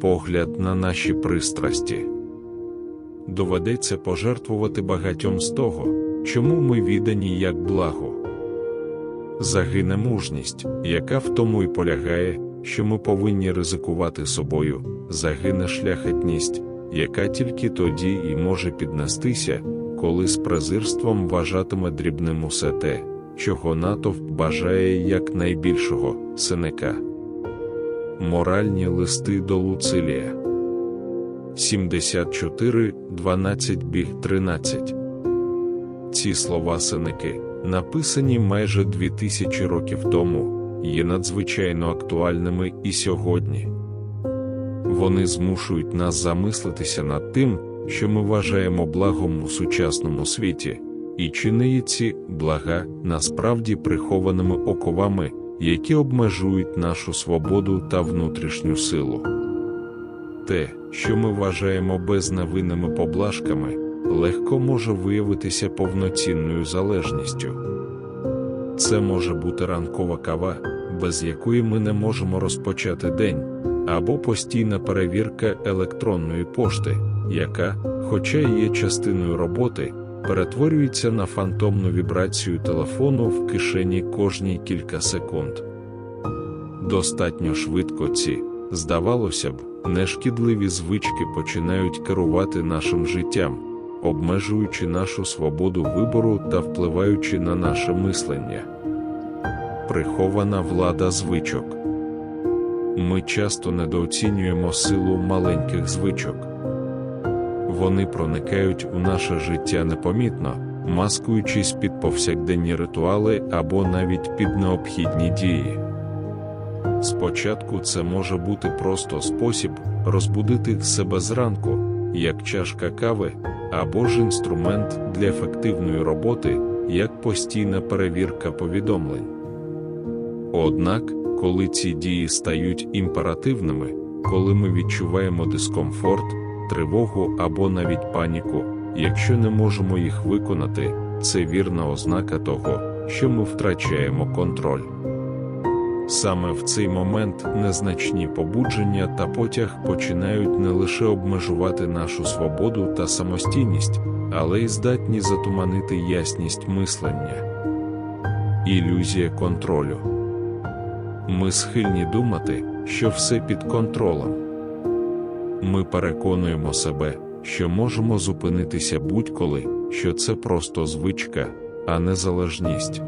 погляд на наші пристрасті. Доведеться пожертвувати багатьом з того, чому ми віддані як благо. Загине мужність, яка в тому й полягає, що ми повинні ризикувати собою, загине шляхетність, яка тільки тоді і може піднестися, коли з презирством вважатиме дрібним усе те, чого натовп бажає як найбільшого синека. Моральні листи до Луцилія 74, 12 біг 13 Ці слова синики, написані майже дві тисячі років тому, є надзвичайно актуальними і сьогодні. Вони змушують нас замислитися над тим, що ми вважаємо благом у сучасному світі, і чи не є ці блага насправді прихованими оковами, які обмежують нашу свободу та внутрішню силу. Те, що ми вважаємо безневинними поблажками, легко може виявитися повноцінною залежністю. Це може бути ранкова кава, без якої ми не можемо розпочати день, або постійна перевірка електронної пошти, яка, хоча й є частиною роботи, перетворюється на фантомну вібрацію телефону в кишені кожні кілька секунд. Достатньо швидко ці, здавалося б, нешкідливі звички починають керувати нашим життям, обмежуючи нашу свободу вибору та впливаючи на наше мислення. Прихована влада звичок. Ми часто недооцінюємо силу маленьких звичок. Вони проникають у наше життя непомітно, маскуючись під повсякденні ритуали або навіть під необхідні дії. Спочатку це може бути просто спосіб розбудити себе зранку, як чашка кави, або ж інструмент для ефективної роботи, як постійна перевірка повідомлень. Однак, коли ці дії стають імперативними, коли ми відчуваємо дискомфорт, тривогу або навіть паніку, якщо не можемо їх виконати, це вірна ознака того, що ми втрачаємо контроль. Саме в цей момент незначні побудження та потяг починають не лише обмежувати нашу свободу та самостійність, але й здатні затуманити ясність мислення. Ілюзія контролю. Ми схильні думати, що все під контролем. Ми переконуємо себе, що можемо зупинитися будь-коли, що це просто звичка, а не залежність.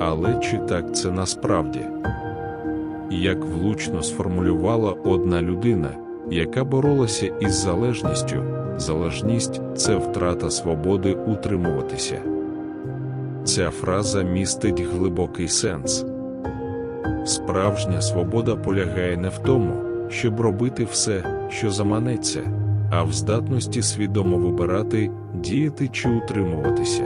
Але чи так це насправді? Як влучно сформулювала одна людина, яка боролася із залежністю, залежність це втрата свободи утримуватися. Ця фраза містить глибокий сенс. Справжня свобода полягає не в тому, щоб робити все, що заманеться, а в здатності свідомо вибирати, діяти чи утримуватися.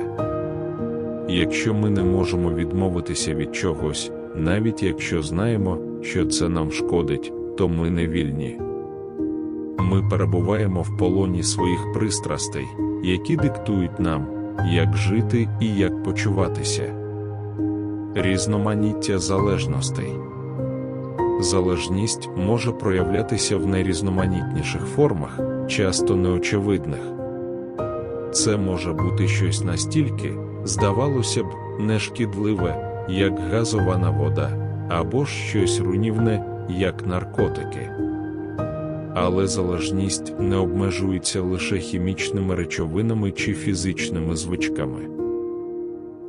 Якщо ми не можемо відмовитися від чогось, навіть якщо знаємо, що це нам шкодить, то ми не вільні. Ми перебуваємо в полоні своїх пристрастей, які диктують нам, як жити і як почуватися. Різноманіття залежностей. Залежність може проявлятися в найрізноманітніших формах, часто неочевидних. Це може бути щось настільки, здавалося б, нешкідливе, як газована вода, або ж щось руйнівне, як наркотики. Але залежність не обмежується лише хімічними речовинами чи фізичними звичками.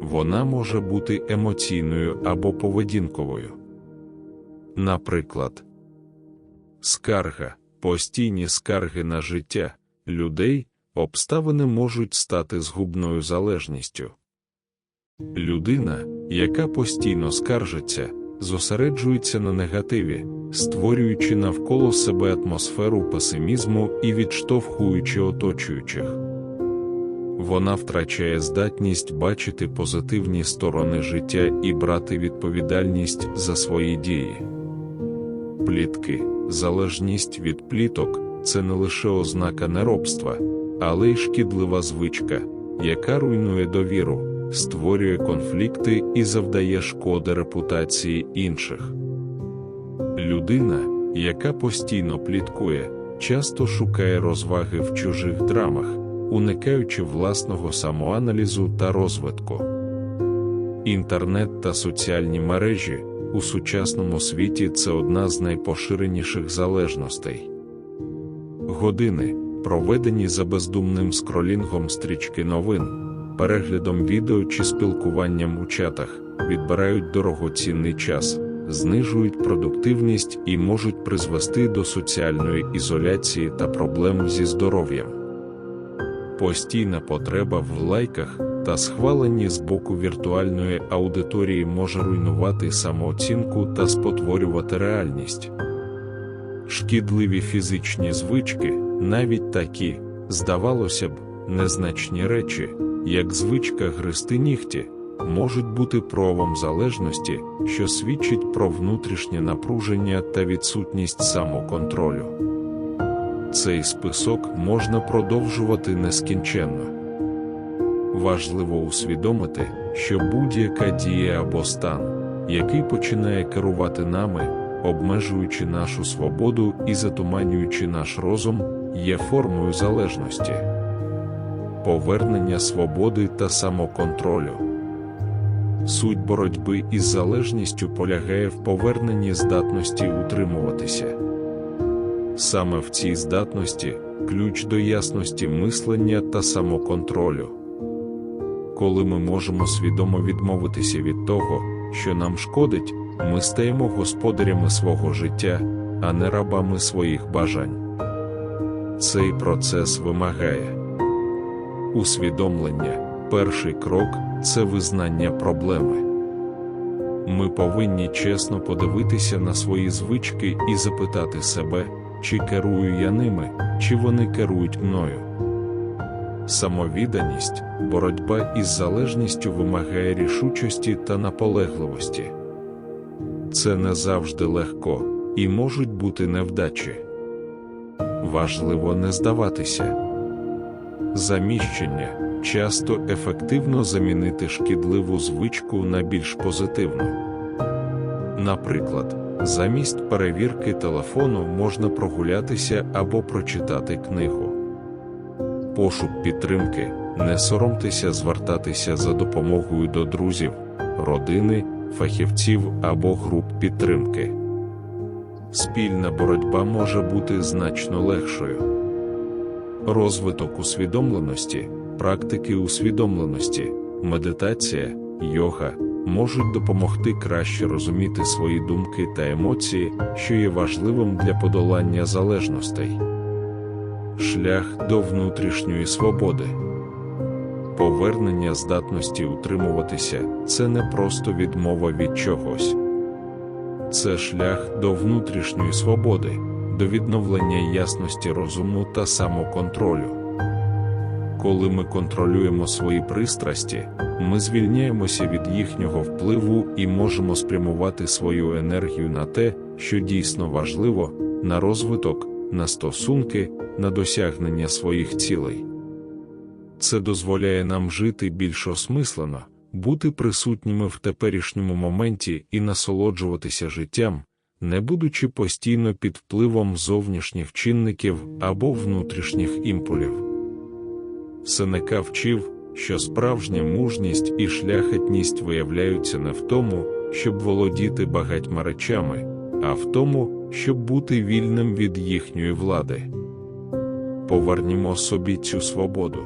Вона може бути емоційною або поведінковою. Наприклад, скарга, постійні скарги на життя людей, обставини можуть стати згубною залежністю. Людина, яка постійно скаржиться, зосереджується на негативі, створюючи навколо себе атмосферу песимізму і відштовхуючи оточуючих. Вона втрачає здатність бачити позитивні сторони життя і брати відповідальність за свої дії. Плітки, залежність від пліток це не лише ознака неробства, але й шкідлива звичка, яка руйнує довіру, створює конфлікти і завдає шкоди репутації інших. Людина, яка постійно пліткує, часто шукає розваги в чужих драмах, уникаючи власного самоаналізу та розвитку. Інтернет та соціальні мережі у сучасному світі це одна з найпоширеніших залежностей. Години, проведені за бездумним скролінгом стрічки новин, переглядом відео чи спілкуванням у чатах, відбирають дорогоцінний час, знижують продуктивність і можуть призвести до соціальної ізоляції та проблем зі здоров'ям. Постійна потреба в лайках та схваленні з боку віртуальної аудиторії може руйнувати самооцінку та спотворювати реальність. Шкідливі фізичні звички, навіть такі, здавалося б, незначні речі, як звичка гристи нігті, можуть бути проявом залежності, що свідчить про внутрішнє напруження та відсутність самоконтролю. Цей список можна продовжувати нескінченно. Важливо усвідомити, що будь-яка дія або стан, який починає керувати нами, обмежуючи нашу свободу і затуманюючи наш розум, є формою залежності, повернення свободи та самоконтролю. Суть боротьби із залежністю полягає в поверненні здатності утримуватися. Саме в цій здатності ключ до ясності мислення та самоконтролю. Коли ми можемо свідомо відмовитися від того, що нам шкодить, ми стаємо господарями свого життя, а не рабами своїх бажань. Цей процес вимагає усвідомлення. Перший крок це визнання проблеми. Ми повинні чесно подивитися на свої звички і запитати себе, чи керую я ними, чи вони керують мною. Самовідданість, боротьба із залежністю вимагає рішучості та наполегливості. Це не завжди легко, і можуть бути невдачі. Важливо не здаватися. Заміщення часто ефективно замінити шкідливу звичку на більш позитивну. Наприклад, замість перевірки телефону можна прогулятися або прочитати книгу. Пошук підтримки, не соромтеся звертатися за допомогою до друзів, родини, фахівців або груп підтримки. Спільна боротьба може бути значно легшою. Розвиток усвідомленості, практики усвідомленості, медитація, йога можуть допомогти краще розуміти свої думки та емоції, що є важливим для подолання залежностей. Шлях до внутрішньої свободи. Повернення здатності утримуватися це не просто відмова від чогось, це шлях до внутрішньої свободи, до відновлення ясності розуму та самоконтролю. Коли ми контролюємо свої пристрасті, ми звільняємося від їхнього впливу і можемо спрямувати свою енергію на те, що дійсно важливо, на розвиток, на стосунки, на досягнення своїх цілей. Це дозволяє нам жити більш осмислено, бути присутніми в теперішньому моменті і насолоджуватися життям, не будучи постійно під впливом зовнішніх чинників або внутрішніх імпулів. Сенека вчив, що справжня мужність і шляхетність виявляються не в тому, щоб володіти багатьма речами, а в тому, щоб бути вільним від їхньої влади. Повернімо собі цю свободу.